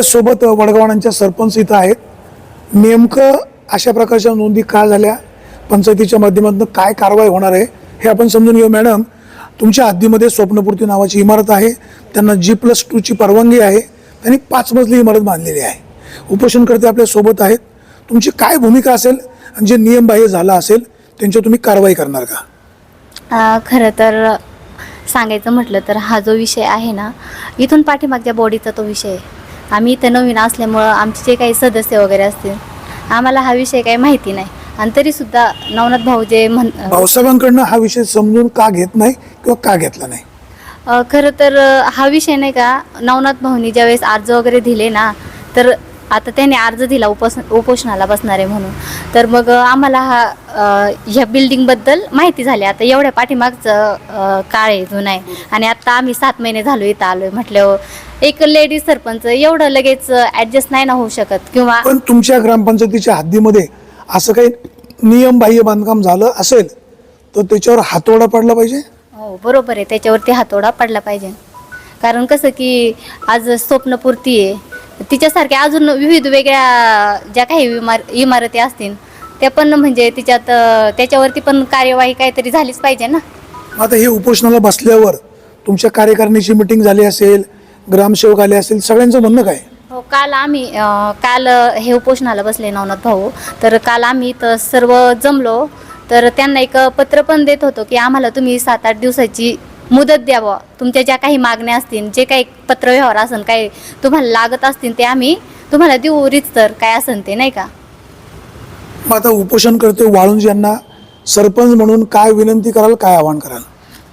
आपल्यासोबत वडगावांच्या सरपंच इथं आहेत. नेमकं अशा प्रकारच्या नोंदी का झाल्या? पंचायतीच्या माध्यमातून काय कारवाई होणार आहे? हे आपण समजून घेऊ मॅडम. तुमच्या हद्दीमध्ये स्वप्नपूर्ती नावाची इमारत आहे. त्यांना जी प्लस टूची परवानगी आहे. त्यांनी पाच मजली इमारत बांधलेली आहे. उपोषणकर्ते आपल्यासोबत आहेत. तुमची काय भूमिका असेल आणि जे नियमबाह्य झालं असेल त्यांच्यावर तुम्ही कारवाई करणार का? खरं तर सांगायचं म्हटलं तर हा जो विषय आहे ना इथून पाठीमागच्या बॉडीचा तो विषय आहे. आम्ही इथं नवीन असल्यामुळं आमचे जे काही सदस्य वगैरे असतील आम्हाला हा विषय काही माहिती नाही. आणि तरीसुद्धा नवनाथ भाऊ जे म्हण भाऊसाहेबांकडनं हा विषय समजून का घेत नाही किंवा का घेतला नाही? अ, खरं तर अ, हा विषय नाही का नवनाथ भाऊनी ज्यावेळेस अर्ज वगैरे दिले ना तर आता त्याने अर्ज दिला उपोष उपोषणाला बसणार म्हणून. तर मग अ, आम्हाला हा अ, ह्या बिल्डिंगबद्दल माहिती झाली. आता एवढ्या पाठीमागचं अ, काळ आहे जुनं आहे. आणि आता आम्ही सात महिने झालो इथं आलो आहे म्हटल्यावर एक लेडीज सरपंच एवढं लगेच ॲडजस्ट नाही ना होऊ शकत किंवा पण तुमच्या ग्रामपंचायतीच्या हद्दीमध्ये असं काही नियमबाह्य बांधकाम झालं असेल तर त्याच्यावर हातोडा पडला पाहिजे? हो बरोबर आहे. त्याच्यावरती हातोडा पडला पाहिजे. कारण कसं की आज स्वप्नपूर्ती आहे. तिच्यासारख्या अजून विविध वेगळ्या ज्या काही इमार इमारती असतील त्या पण म्हणजे तिच्यात त्याच्यावरती पण कार्यवाही काहीतरी झालीच पाहिजे ना. आता हे उपोषणाला बसल्यावर तुमच्या कार्यकारिणीची मिटिंग झाली असेल ग्रामसेवक आले असतील सगळ्यांचं म्हणणं काय? हो काल आम्ही अं, काल हे उपोषणाला बसले नवनाथ भाऊ. तर काल आम्ही इथं सर्व जमलो. तर त्यांना एक पत्र पण देत होतो की आम्हाला तुम्ही सात आठ दिवसाची मुदत द्यावं. तुमच्या ज्या काही मागण्या असतील जे काही पत्रव्यवहार असेल काही तुम्हाला लागत असतील ते आम्ही तुम्हाला देऊ तर काय असेल ते नाही का? मग आता उपोषण करते वाळुंज यांना सरपंच म्हणून काय विनंती कराल काय आवाहन कराल?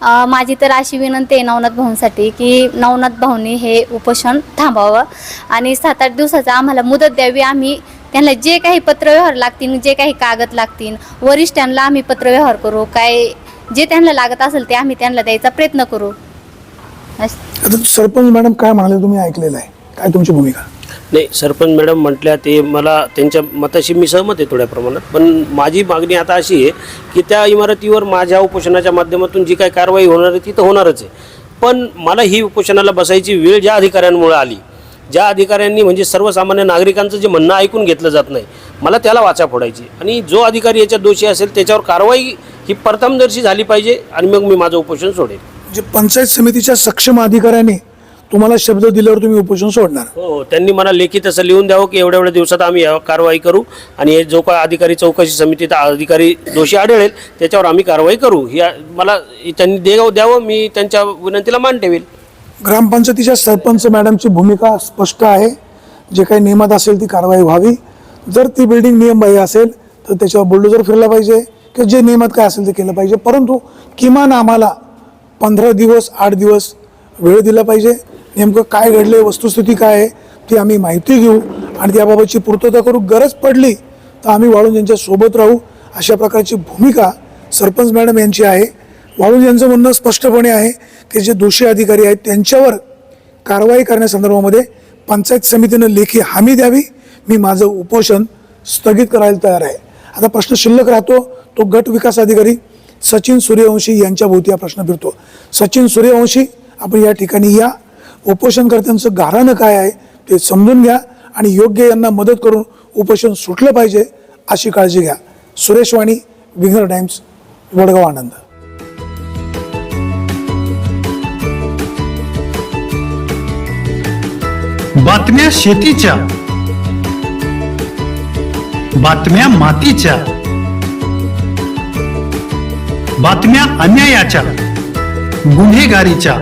माझी तर अशी विनंती आहे नवनाथ भाऊंसाठी की नवनाथ भाऊंनी हे उपोषण थांबावं. आणि सात आठ दिवसाचा आम्हाला मुदत द्यावी. आम्ही त्यांना जे काही पत्रव्यवहार लागतील जे काही कागद लागतील वरिष्ठांना आम्ही पत्रव्यवहार करू. काय जे त्यांना लागत असेल ते आम्ही त्यांना द्यायचा प्रयत्न करू. सरपंच मॅडम काय म्हणाले तुम्ही ऐकलेलं आहे. काय तुमची भूमिका? नाही सरपंच मॅडम म्हटल्या ते मला त्यांच्या मताशी मी सहमत आहे थोड्या प्रमाणात. पण माझी मागणी आता अशी आहे की त्या इमारतीवर माझ्या उपोषणाच्या माध्यमातून जी काही कारवाई होणार आहे ती तर होणारच आहे. पण मला ही उपोषणाला बसायची वेळ ज्या अधिकाऱ्यांमुळे आली ज्या अधिकाऱ्यांनी म्हणजे सर्वसामान्य नागरिकांचं जे म्हणणं ऐकून घेतलं जात नाही मला त्याला वाचा फोडायची. आणि जो अधिकारी याच्या दोषी असेल त्याच्यावर कारवाई ही प्रथमदर्शी झाली पाहिजे आणि मग मी माझं उपोषण सोडेल जे पंचायत समितीच्या सक्षम अधिकाऱ्याने तुम्हाला शब्द दिल्यावर तुम्ही उपोषण सोडणार. हो हो. त्यांनी मला लेखी तसं लिहून द्यावं की एवढ्या एवढ्या दिवसात आम्ही या कारवाई करू आणि हे जो काय अधिकारी चौकशी समितीत अधिकारी दोषी आढळेल त्याच्यावर आम्ही कारवाई करू. ही आ- मला त्यांनी देव द्यावं मी त्यांच्या विनंतीला मान ठेवेल. ग्रामपंचायतीच्या सरपंच मॅडमची भूमिका स्पष्ट आहे. जे काही नियमात असेल ती कारवाई व्हावी. जर ती बिल्डिंग नियमबाह्य असेल तर त्याच्यावर बुलडोजर फिरला पाहिजे किंवा जे नियमात काय असेल ते केलं पाहिजे. परंतु किमान आम्हाला पंधरा दिवस आठ दिवस वेळ दिला पाहिजे. नेमकं काय घडलं वस्तुस्थिती काय आहे ती आम्ही माहिती घेऊ. आणि त्याबाबतची पूर्तता करू गरज पडली तर आम्ही वाळून यांच्या सोबत राहू अशा प्रकारची भूमिका सरपंच मॅडम यांची आहे. वाळून यांचं म्हणणं स्पष्टपणे आहे की जे दोषी अधिकारी आहेत त्यांच्यावर कारवाई करण्यासंदर्भामध्ये पंचायत समितीनं लेखी हमी द्यावी. मी माझं उपोषण स्थगित करायला तयार आहे. आता प्रश्न शिल्लक राहतो तो गट विकास अधिकारी सचिन सूर्यवंशी यांच्या भोवती हा प्रश्न फिरतो. सचिन सूर्यवंशी आपण या ठिकाणी या. उपोषणकर्त्यांचं गाऱ्हाणं काय आहे ते समजून घ्या आणि योग्य यांना मदत करून उपोषण सुटलं पाहिजे अशी काळजी घ्या. सुरेश वाणी विघ्नर टाइम्स वडगाव आनंद. बातम्या शेतीच्या बातम्या मातीच्या बातम्या अन्यायाच्या गुन्हेगारीच्या.